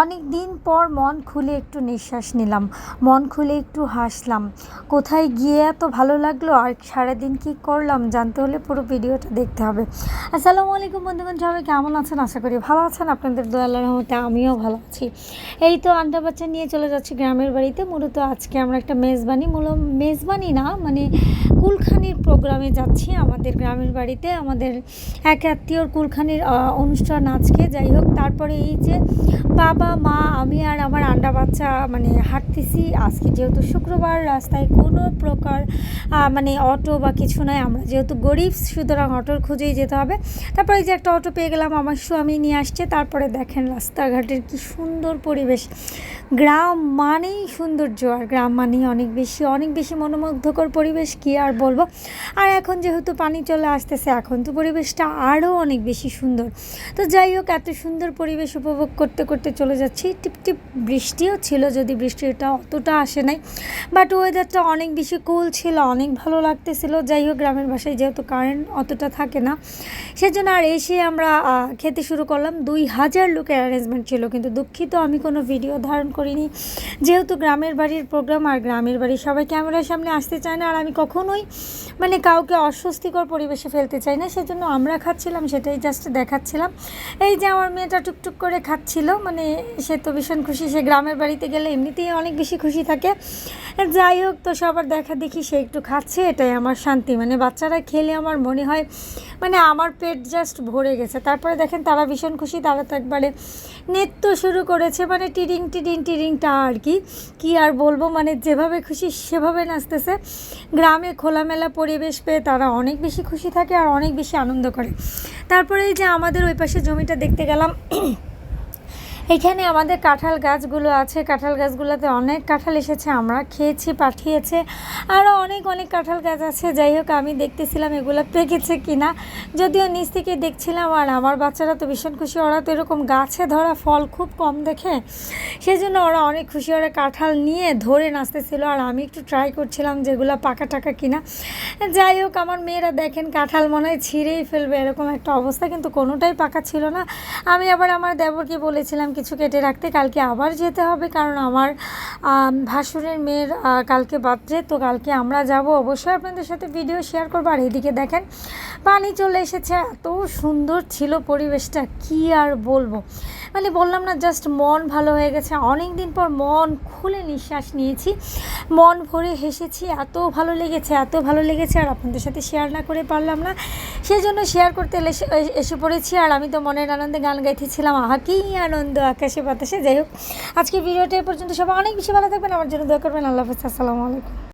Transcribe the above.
অনেক দিন পর মন খুলে একটু নিঃশ্বাস নিলাম। মন খুলে একটু হাসলাম। কোথায় গিয়ে এত ভালো লাগল? আর সারাদিন কি করলাম? জানতে হলে পুরো ভিডিওটা দেখতে হবে। আসসালামু আলাইকুম বন্ধুগণ, সবাই কেমন আছেন? আশা করি ভালো আছেন। আপনাদের দোয়াল্লার রহমতে আমিও ভালো আছি। এই তো আন্ডা বাচ্চা নিয়ে চলে যাচ্ছি গ্রামের বাড়িতে। মূলত আজকে আমরা একটা মেজবানি, মূল মেজবানি না মানে কুলখানির প্রোগ্রামে যাচ্ছি আমাদের গ্রামের বাড়িতে। আমাদের এক আত্মীয়র কুলখানির অনুষ্ঠান আজকে। যাই হোক, তারপরে এই যে বাবা, মা, আমি আর আমার আন্ডা বাচ্চা মানে হাঁটতেছি। আজকে যেহেতু শুক্রবার, রাস্তায় কোনো প্রকার মানে অটো বা কিছু নয় আমরা যেহেতু গরিব, সুতরাং অটোর খুঁজেই যেতে হবে। তারপরে যে একটা অটো পেয়ে গেলাম, আমার স্বামী নিয়ে আসছে। তারপরে দেখেন রাস্তাঘাটের কি সুন্দর পরিবেশ। গ্রাম মানেই সৌন্দর্য, আর গ্রাম মানেই অনেক বেশি অনেক বেশি মনোমুগ্ধকর পরিবেশ, কি আর বলব? আর এখন যেহেতু পানি চলে আসতেছে, এখন তো পরিবেশটা আরও অনেক বেশি সুন্দর। তো যাই হোক, এত সুন্দর পরিবেশ উপভোগ করতে করতে চলে যাচ্ছি। টিপ টিপ বৃষ্টিও ছিল যদি বৃষ্টিটা অতটা আসে নাই। বাট ওয়েদারটা অনেক বেশি কুল ছিল, অনেক ভালো লাগতেছিল। যাই হোক, গ্রামের বাসায় যেহেতু কারেন্ট অতটা থাকে না, সেজন্য আর এসে আমরা খেতে শুরু করলাম। দুই হাজার লোকের অ্যারেঞ্জমেন্ট ছিল, কিন্তু দুঃখিত আমি কোনো ভিডিও ধারণ করিনি। যেহেতু গ্রামের বাড়ির প্রোগ্রাম আর গ্রামের বাড়ির সবাই ক্যামেরার সামনে আসতে চায় না, আর আমি কখনোই মানে কাউকে অস্বস্তিকর পরিবেশে ফেলতে চাই না, সেজন্য আমরা খাচ্ছিলাম, সেটাই জাস্ট দেখাচ্ছিলাম। এই যে আমার মেয়েটা টুকটুক করে খাচ্ছিল মানে সে তো ভীষণ খুশি, সে গ্রামের বাড়িতে গেলে এমনিতেই অনেক বেশি খুশি থাকে। যাই হোক, তো সবার দেখা দেখি, সে একটু খাচ্ছে, এটাই আমার শান্তি। মানে বাচ্চারা খেলে আমার মনে হয় মানে আমার পেট জাস্ট ভরে গেছে। তারপরে দেখেন, তারা ভীষণ খুশি, তারা তো একবারে নৃত্য শুরু করেছে মানে টিডিং টিডিং, টিডিংটা আর কি। কি আর বলব মানে যেভাবে খুশি, সেভাবে নাচতেছে। গ্রামে খোলামেলা পরিবেশ পেয়ে তারা অনেক বেশি খুশি থাকে আর অনেক বেশি আনন্দ করে। তারপরে যে আমাদের ওই পাশে জমিটা দেখতে গেলাম এখানে আমাদের কাঁঠাল গাছগুলো আছে। কাঁঠাল গাছগুলোতে অনেক কাঁঠাল এসেছে, আমরা খেয়েছি, পাঠিয়েছে আরও অনেক অনেক কাঁঠাল গাছ আছে। যাই হোক, আমি দেখতেছিলাম এগুলো পেকেছে কিনা। যদিও নিচ থেকে দেখছিলাম, আর আমার বাচ্চারা তো ভীষণ খুশি। ওরা তো এরকম গাছে ধরা ফল খুব কম দেখে। সেজন্য ওরা অনেক খুশি, ওরা কাঁঠাল নিয়ে ধরে নাচতেছিল। আর আমি একটু ট্রাই করছিলাম যেগুলো পাকা টাকা কিনা। যাই হোক, আমার মেয়েরা দেখেন, কাঁঠাল মনে হয় ছিঁড়েই ফেলবে, এরকম একটা অবস্থা। কিন্তু কোনোটাই পাকা ছিল না। আমি আবার আমার দেবরকে বলেছিলাম কিছু কেটে রাখতে কালকে আবার যেতে হবে, কারণ আমার ভাসুরের মেয়ের কালকে বার্থডে, তো কালকে আমরা যাব। অবশ্যই আপনাদের সাথে ভিডিও শেয়ার করব। আর এদিকে দেখেন, পানি চলে এসেছে। এত সুন্দর ছিল পরিবেশটা, কি আর বলব? মানে বললাম না জাস্ট মন ভালো হয়ে গেছে। অনেক দিন পর মন খুলে নিঃশ্বাস নিয়েছি। মন ভরে হেসেছি, এত ভালো লেগেছে, এত ভালো লেগেছে। আর আপনাদের সাথে শেয়ার না করে পারলাম না। সেই জন্য শেয়ার করতে এলে- এসে পড়েছি। আর আমি তো মনের আনন্দে গান গাইতেছিলাম। আহা, কি আনন্দ, আকাশে বাতাসে। যাই হোক আজকে ভিডিওটা এ পর্যন্ত সবাই অনেক বেশি ভালো থাকবেন। আমার জন্য দোয়া করবেন। আল্লাহ হাফিজ। আসসালামু আলাইকুম।